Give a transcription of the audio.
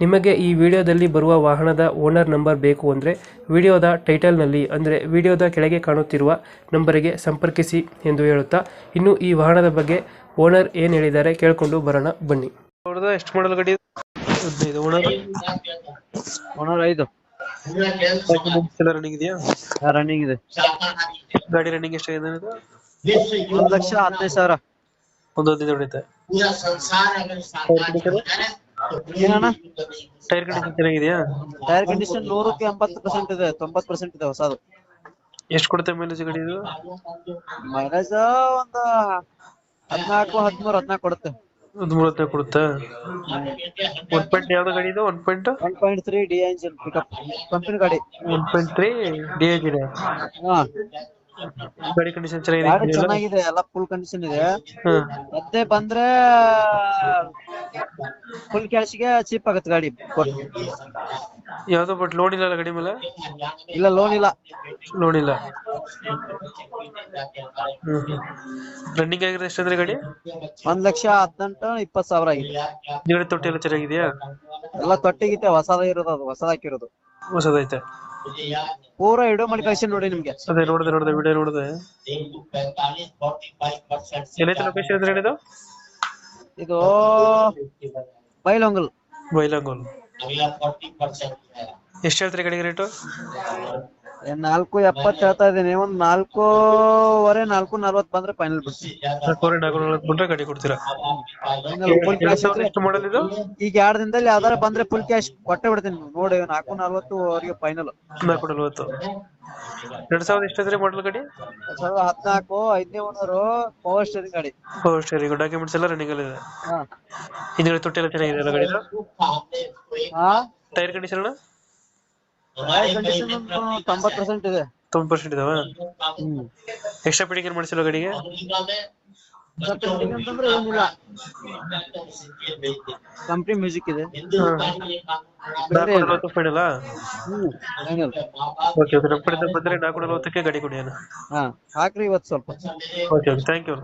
ನಿಮಗೆ ಈ ವಿಡಿಯೋದಲ್ಲಿ ಬರುವ ವಾಹನದ ಓನರ್ ನಂಬರ್ ಬೇಕು ಅಂದರೆ ವಿಡಿಯೋದ ಟೈಟಲ್ನಲ್ಲಿ ಅಂದರೆ ವಿಡಿಯೋದ ಕೆಳಗೆ ಕಾಣುತ್ತಿರುವ ನಂಬರಿಗೆ ಸಂಪರ್ಕಿಸಿ ಎಂದು ಹೇಳುತ್ತಾ ಇನ್ನು ಈ ವಾಹನದ ಬಗ್ಗೆ ಓನರ್ ಏನು ಹೇಳಿದ್ದಾರೆ ಕೇಳಿಕೊಂಡು ಬರೋಣ ಬನ್ನಿ. ಅವ್ರದ್ದು ಎಷ್ಟು ಮಾಡಲ್ ಗಡಿ ಹದಿನೈದು ಓನರ್? ಓನರ್ ಐದು. ರನ್ನಿಂಗ್ ಇದೆಯಾ? ರನ್ನಿಂಗ್ ಇದೆ. ಗಾಡಿ ರನ್ನಿಂಗ್ ಎಷ್ಟಾಗಿದೆ? ಒಂದ್ ಲಕ್ಷ ಹದಿನೈದು ಸಾವಿರ. ಒಂದು ಹದಿನೈದು ಹೊಡಿತೆ ಏನಣ್ಣ? ಟೈರ್ ಕಂಡೀಷನ್ ಚೆನ್ನಾಗಿದೆಯಾ? ಟೈರ್ ಕಂಡೀಷನ್ ನೂರಕ್ಕೆ ಎಂಬತ್ತು ಪರ್ಸೆಂಟ್ ಇದೆ ತೊಂಬತ್ತು ಪರ್ಸೆಂಟ್ ಇದೆ ಹೊಸದು. ಎಷ್ಟು ಕೊಡುತ್ತೆ ಮೈಲೇಜ್ ಗಾಡಿ ಇದು? ಮೈಲೇಜ್ ಒಂದ ಹದಿನಾಲ್ಕು ಹದಿಮೂರು ಹದಿನಾಲ್ಕು ಕೊಡುತ್ತೆ. ಒಂದು ಮೂವತ್ತ ಕೊಡುತ್ತಾ? ಒನ್ ಪಾಯಿಂಟ್ ಯಾವ್ದು ಗಾಡಿ ಇದೆ? One point one point three D engine pickup company ಗಾಡಿ. One point three D engine ಹಾ. ಗಾಡಿ ಕಂಡೀಷನ್ ಚೆನ್ನಾಗಿದೆ ಚೆನ್ನಾಗಿದೆ ಎಲ್ಲ ಫುಲ್ ಕಂಡೀಷನ್ ಇದೆ. ಮತ್ತೆ ಬಂದ್ರೆ ಫುಲ್ ಕ್ಯಾಶ್ಗೆ ಚೀಪ್ ಆಗತ್ತೆ ಗಾಡಿ. ಕೊಟ್ಟು ಬಟ್ ಲೋನ್ ಇಲ್ಲ ಗಾಡಿ ಮೇಲೆ? ಇಲ್ಲ ಲೋನ್ ಇಲ್ಲ. ಲೋನ್ ಇಲ್ಲ. ರನ್ನಿಂಗ್ ಆಗಿರೋ ಎಷ್ಟಂದ್ರೆ ಗಾಡಿ? ಒಂದ್ ಲಕ್ಷ ಹದಿನೆಂಟು ಇಪ್ಪತ್ತು ಸಾವಿರ ಆಗಿದೆ. ಗಾಡಿ ತೊಟ್ಟಿ ಎಲ್ಲ ಚೆನ್ನಾಗಿದೆಯಾ ಎಲ್ಲ ತೊಟ್ಟಿಗಿತ್ತೆ ಹೊಸದ ಇರೋದು ಅದು ಹೊಸದಾಕಿರೋದು ಹೊಸದೈತೆ. ಪೂರ ವಿಡಿಯೋ ಮಾಡಿ ಕಳಿಸಿ ನೋಡಿ ನಿಮ್ಗೆ. ಅದೇ ನೋಡಿದೆ ನೋಡಿದೆ ವಿಡಿಯೋ ನೋಡಿದೆ. ಏನೈತೆ ಲೊಕೇಶನ್ ಅಂದ್ರೆ ಹೇಳಿದ್ದು ಇದು ಬೈಲೊಂಗಲ್. ಬೈಲಂಗೋಲ್. ಎಷ್ಟು ಹೇಳ್ತೀರಿ ಕಡೆಗೆ ರೇಟು? ನಾಲ್ಕು ಎಪ್ಪತ್ ಹೇಳ್ತಾ ಇದೀನಿ ಒಂದ್ ನಾಲ್ಕೂವರೆ ನಾಲ್ಕು ನಲ್ವತ್ ಬಂದ್ರೆ ಫೈನಲ್ ಬಿಡ್ತೀನಿ ನಾಲ್ಕೂವರೆ ನಾಲ್ಕು? ನಲ್ವತ್ತು ಬಂದ್ರೆ ಗಾಡಿ ಕೊಡ್ತೀರಾ? ಎರಡ್ ಎಷ್ಟು ಮಾಡಲ್ ಇದು? ಈಗ ಎರಡ್ ದಿನದಲ್ಲಿ ಯಾವ್ದಾರ ಬಂದ್ರೆ ಫುಲ್ ಕ್ಯಾಶ್ ಕೊಟ್ಟೆ ಬಿಡ್ತೀನಿ. ನೋಡಿ ನಾಲ್ಕು ನಲ್ವತ್ತು ಅವರಿಗೆ ಫೈನಲ್ ನಾಲ್ಕು ನಲ್ವತ್ತು. ಎರಡ್ ಸಾವಿರದ ಎಷ್ಟಾದ್ರೆ ಮಾಡಲ್ ಗಾಡಿ? ಸಾವಿರದ ಹದಿನಾಲ್ಕು ಐದನೇ ಓನರು ಪವರ್ ಸ್ಟೇರಿಂಗ್ ಗಾಡಿ. ಪವರ್ ಸ್ಟೇರಿಂಗ್ ಡಾಕ್ಯುಮೆಂಟ್ಸ್ ಎಲ್ಲ ರನ್ನಿಂಗ್ ಅಲ್ಲಿ ಇದೆ. ಹಾ. ಹಿಂದ್ಗಡೆ ತೊಟ್ಟಿ ಎಲ್ಲ ಚೆನ್ನಾಗಿದೆ ಅಲ್ಲ ಗಾಡಿದು? ಹಾ? ಟೈರ್ ಕಂಡೀಷನ್ ಕಂಡೀಷನ್ ಪರ್ಸೆಂಟ್ ಇದೆ. ತೊಂಬತ್ತು ಪರ್ಸೆಂಟ್ ಇದಾವ? ಹ್ಮ್ ಎಕ್ಸ್ಟ್ರಾ ಫಿಟ್ಟಿಂಗ್ ಏನ್ ಮಾಡಿಸಿಲ್ಲ ಗಾಡಿಗೆ? Substituting ಅಂತಂದ್ರೆ ಏನಿಲ್ಲ. ಕಂಪ್ನಿ ಮ್ಯೂಸಿಕ್ ಇದೆ. ನಾಲ್ಕು ಫೈನಲ್ ಓಕೆ ಓಕೆ ನಮ್ಮ ಕಡೆಯಿಂದ ಬಂದ್ರೆ ನಾಲ್ಕು ನಲ್ವತ್ತಕ್ಕೆ ಗಾಡಿ ಕೊಡಿ ಅಣ್ಣ. ಹಾ ಹಾಕ್ರಿ ಇವತ್ತು ಸ್ವಲ್ಪ. Okay okay thank you